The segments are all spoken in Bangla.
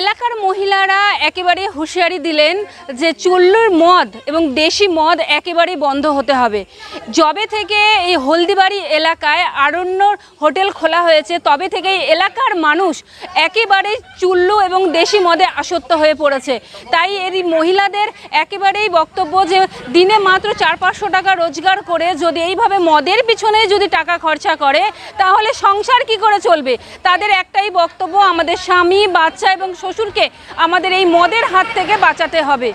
এলাকার মহিলারা একেবারে হুঁশিয়ারি দিলেন যে চুল্লুর মদ এবং দেশি মদ একেবারেই বন্ধ হতে হবে। যবে থেকে এই হলদিবাড়ি এলাকায় আরণ্য হোটেল খোলা হয়েছে, তবে থেকে এলাকার মানুষ একেবারেই চুল্লু এবং দেশি মদে আসক্ত হয়ে পড়েছে। তাই এই মহিলাদের একেবারেই বক্তব্য যে দিনে মাত্র চার পাঁচশো টাকা রোজগার করে যদি এইভাবে মদের পিছনে যদি টাকা খরচা করে, তাহলে সংসার কি করে চলবে? তাদের একটাই বক্তব্য, আমাদের স্বামী, বাচ্চা এবং শ্বশুরকে আমাদের এই মদের হাত থেকে বাঁচাতে হবে।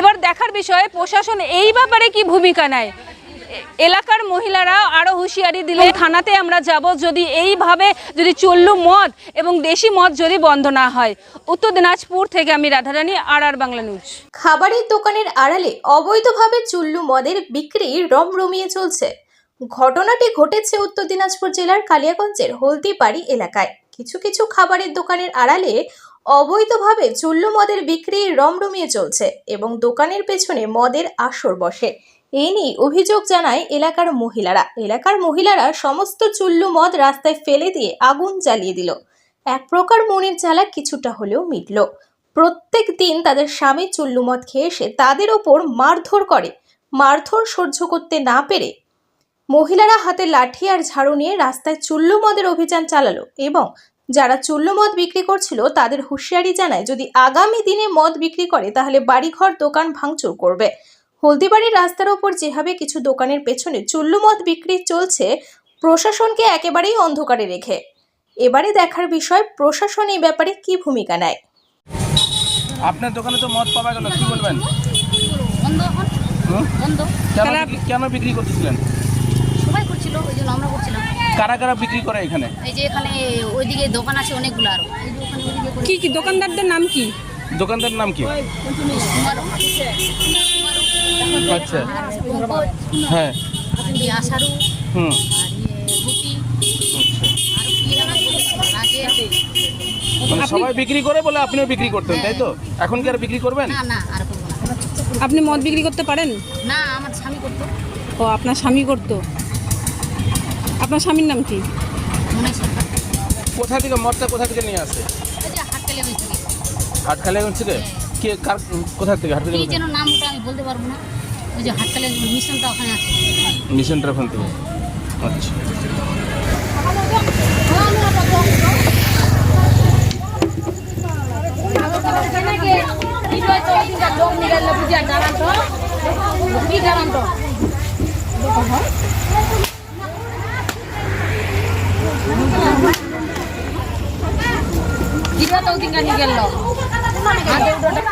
এবার দেখার বিষয়ে প্রশাসন এই ব্যাপারে কি ভূমিকা নেয়? এলাকার মহিলারা আরও হুঁশিয়ারি দিলে থানাতে আমরা যাব যদি এইভাবে যদি চল্লু মদ এবং দেশি মদ যদি বন্ধ না হয়। উত্তর দিনাজপুর থেকে আমি রাধারানী আর আর বাংলা নিউজ। খাবারের দোকানের আড়ালে অবৈধভাবে চুল্লু মদের বিক্রি রমরমিয়ে চলছে। ঘটনাটি ঘটেছে উত্তর দিনাজপুর জেলার কালিয়াগঞ্জের হলদিবাড়ি এলাকায়। কিছু কিছু খাবারের দোকানের আড়ালে অবৈধভাবে চুল্লু মদের বিক্রি রমরমিয়ে চলছে এবং দোকানের পেছনে মদের আসর বসে। এই নিয়ে অভিযোগ জানায় এলাকার মহিলারা। এলাকার মহিলারা সমস্ত চুল্লু মদ রাস্তায় ফেলে দিয়ে আগুন জ্বালিয়ে দিল। এক প্রকার মনের জ্বালা কিছুটা হলেও মিটল। প্রত্যেক দিন তাদের স্বামী চুল্লু মদ খেয়ে এসে তাদের ওপর মারধর করে। মারধর সহ্য করতে না পেরে মহিলারা হাতে লাঠি আর ঝাড়ু নিয়ে রাস্তায় চুল্লু মদের অভিযান চালালো এবং যারা চুল্লু মদ বিক্রি করছিল তাদের হুঁশিয়ারি জানায় যদি আগামী দিনে মদ বিক্রি করে তাহলে বাড়িঘর দোকান ভাঙচুর করবে। হলদিবাড়ির রাস্তার ওপর যেভাবে কিছু দোকানের পেছনে চুল্লু মদ বিক্রি চলছে প্রশাসনকে একেবারেই অন্ধকারে রেখে। এবারে দেখার বিষয় প্রশাসন এই ব্যাপারে কি ভূমিকা নেয়? আপনার দোকানে তো মদ পাওয়া গেল কি বলবেন? বন্ধ বন্ধ। কেন বিক্রি- কেন বিক্রি করতেছিলেন সবাই করছিল ওই জন্য আমরা করছিলাম। কারা কারা বিক্রি করে এখানে? এই যে এখানে ওইদিকে দোকান আছে অনেকগুলো আরও। কি কি দোকানদারদের নাম কি? দোকানদার নাম কি? আচ্ছা। হ্যাঁ। আশারু। হুম। আর ইয়ে গুপি আর কি নাম বলেছিল? রাজেশ মানে সবাই বিক্রি করে বলে আপনিও বিক্রি করতেন তাই তো? এখন কি আর বিক্রি করবেন? না না আর করব না। আপনি মদ বিক্রি করতে পারেন? না আমার স্বামী করতো। ও আপনার স্বামী করতো? আপনার স্বামীর নাম কি? কোথা থেকে মদটা কোথা থেকে নিয়ে আসে? হাটখালিয়াগঞ্জ থেকে কে? কার কোথা থেকে কি হাটখালিয়াগঞ্জ যেন নাম ওটা আমি বলতে পারব না। ওই যে মিশনটা ওখানে আছে। মিশনটার ওখান থেকে। আচ্ছা। দিবা তো দিন গেল Aku